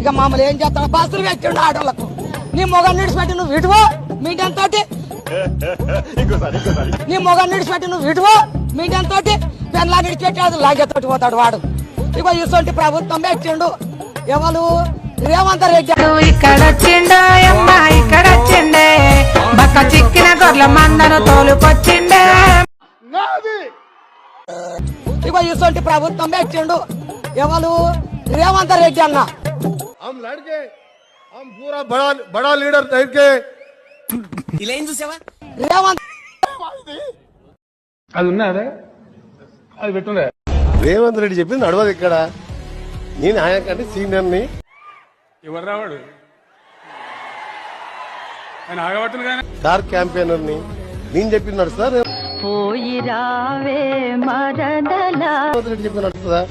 ఇక మమ్మల్ని ఏం చేస్తాడు? బస్సులు పెట్టిండు ఆటోలకు నీ మొగం నిడిచిపెట్టి నువ్వు ఇటువో మీడియం తోటి నీ మొగం నిడిచిపెట్టి నువ్వు ఇటువో మీడియం తోటి పెన్లా నిడిచిపెట్టి అది లాగేతోటి పోతాడు వాడు. ఇక ఇటువంటి ప్రభుత్వం పెట్టిండు. ఎవరు? రేవంత్ రెడ్డి. ఇక్కడ వచ్చిండే అమ్మ ఇక్కడ వచ్చిండే బక్క చిక్కిన గొర్రెల మందను తోలుకొచ్చిండే. ఇక ఇటువంటి ప్రభుత్వం పెట్టిండు. ఎవరు రేవంత్ రెడ్డి అన్న हम लड़के हम पूरा बड़ा बड़ा लीडर टाइप के రేవంత్ అది ఉన్నదే అది పెట్టుండే రేవంత్ రెడ్డి చెప్పింది నడవదు ఇక్కడ నేను ఆయన కంటే సీనియర్ని ఎవరు రావాడు ఆయన ఆగబట్టుంది కానీ స్టార్ క్యాంపెయినర్ని నేను చెప్పింది నడుస్తుందా రేవంత్ పోయి రావే మరదలా రెడ్డి చెప్పింది నడుస్తుందా